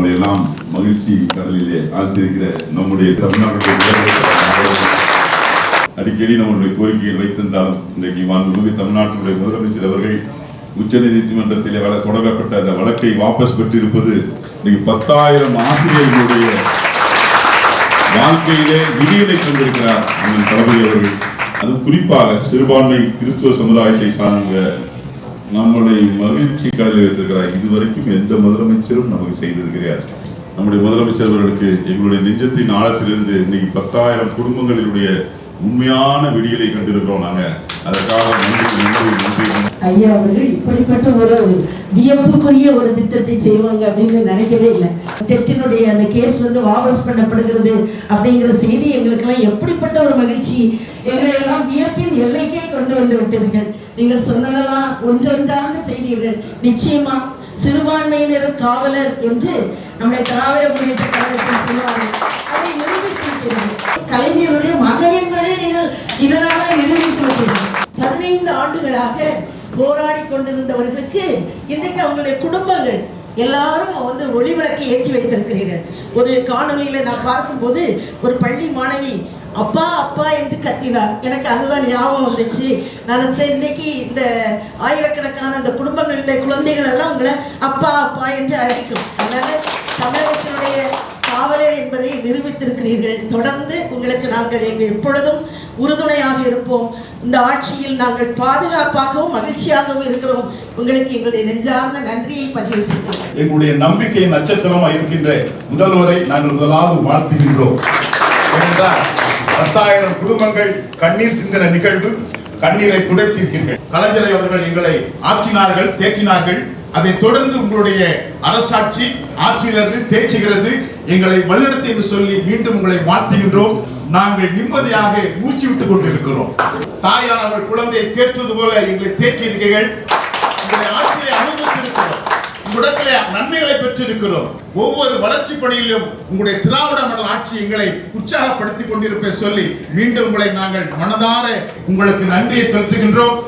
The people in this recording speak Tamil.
நம்மளை எல்லாம் மகிழ்ச்சி கடலிலே ஆழ்த்திருக்கிற நம்முடைய தமிழ்நாட்டுடைய அடிக்கடி நம்மளுடைய கோரிக்கையில் வைத்திருந்தாலும் இன்றைக்கு மாண்புமிகு தமிழ்நாட்டினுடைய முதலமைச்சர் அவர்கள் உச்சநீதிமன்றத்தில் வழ- தொடரப்பட்ட அந்த வழக்கை வாபஸ் பெற்றிருப்பது இன்னைக்கு பத்தாயிரம் ஆசிரியர்களுடைய வாழ்க்கையிலே விடியலை கொண்டிருக்கிறார் தளபதி அவர்கள். அது குறிப்பாக சிறுபான்மை கிறிஸ்துவ சமுதாயத்தை சார்ந்த நம்முடைய மகிழ்ச்சி கடலில் வைத்திருக்கிறார் இதுவரைக்கும் எந்த முதலமைச்சரும் நமக்கு செய்தது கிடையாது நம்முடைய முதலமைச்சர் அவர்களுக்கு எங்களுடைய நெஞ்சத்தின் ஆழத்திலிருந்து இன்னைக்கு பத்தாயிரம் குடும்பங்களினுடைய உண்மையான விடியலை கண்டிருக்கிறோம் நாங்க. அதற்காக நன்றி நன்றி நன்றி. ஐயா அவர்கள் இப்படிப்பட்ட ஒரு வியப்புக்குரிய ஒரு திட்டத்தை செய்வாங்க அப்படின்னு நினைக்கவே இல்லை. டெட்டினுடைய அந்த கேஸ் வந்து வாபஸ் பண்ணப்படுகிறது அப்படிங்கிற செய்தி எங்களுக்கெல்லாம் எப்படிப்பட்ட ஒரு மகிழ்ச்சி. எங்களை எல்லாம் வியப்பின் எல்லைக்கே கொண்டு வந்து விட்டீர்கள். நீங்கள் சொன்னதெல்லாம் ஒன்றொன்றாக செய்தீர்கள் நிச்சயமா சிறுபான்மையினர் காவலர் என்று நம்முடைய திராவிட முன்னேற்ற கழகத்தில் சொல்லுவார்கள் அதை நிரூபித்திருக்கிறது கலைஞருடைய மகன் என்பதை நீங்கள் இதனால நிரூபித்து பதினைந்து ஆண்டுகளாக போராடி கொண்டிருந்தவர்களுக்கு இன்றைக்கு அவங்களுடைய குடும்பங்கள் எல்லாரும் வந்து ஒளி விளக்கை ஏற்றி வைத்திருக்கிறீர்கள். ஒரு காணொலியில் நான் பார்க்கும்போது ஒரு பள்ளி மாணவி அப்பா அப்பா என்று கத்தினார். எனக்கு அதுதான் ஞாபகம் வந்துச்சு. நான் சரி இன்னைக்கு இந்த ஆயிரக்கணக்கான அந்த குடும்பங்களுடைய குழந்தைகள் எல்லாம் உங்களை அப்பா அப்பா என்று அழைக்கும். அதனால தமிழகத்தினுடைய காவலர் என்பதை நிரூபித்திருக்கிறீர்கள். தொடர்ந்து உங்களுக்கு நாங்கள் எங்கள் எப்பொழுதும் உறுதுணையாக இருப்போம். இந்த ஆட்சியில் நாங்கள் பாதுகாப்பாகவும் மகிழ்ச்சியாகவும் இருக்கிறோம். உங்களுக்கு எங்களுடைய நெஞ்சார்ந்த நன்றியை பதிவு எங்களுடைய நம்பிக்கை நட்சத்திரமாக இருக்கின்ற முதல்வரை நாங்கள் முதலாவது வாழ்த்துகின்றோம். பத்தாயிரம் குடும்பங்கள் கண்ணீர் சிந்தன நிகழ்வு கண்ணீரை துடைத்திருக்கிறீர்கள் கலைஞரை அவர்கள் எங்களை ஆற்றினார்கள் தேற்றினார்கள். அதைத் தொடர்ந்து உங்களுடைய அரசாட்சி ஆற்றுகிறது தேய்ச்சுகிறது. எங்களை வழிநடத்தி என்று சொல்லி மீண்டும் உங்களை வாழ்த்துகின்றோம். நாங்கள் நிம்மதியாக மூச்சு விட்டுக் கொண்டிருக்கிறோம். தாயானவர் குழந்தையை தேற்றுவது போல எங்களை தேற்றியிருக்கிறீர்கள். உங்களுடைய ஆட்சியை அனுபவித்திருக்கிறோம். உங்களிடத்திலே நன்மைகளை பெற்றிருக்கிறோம். ஒவ்வொரு வளர்ச்சி பணியிலும் உங்களுடைய திராவிட மண்டல ஆட்சி எங்களை உற்சாகப்படுத்திக் கொண்டிருப்பதை சொல்லி மீண்டும் உங்களை நாங்கள் மனதார உங்களுக்கு நன்றியை செலுத்துகின்றோம்.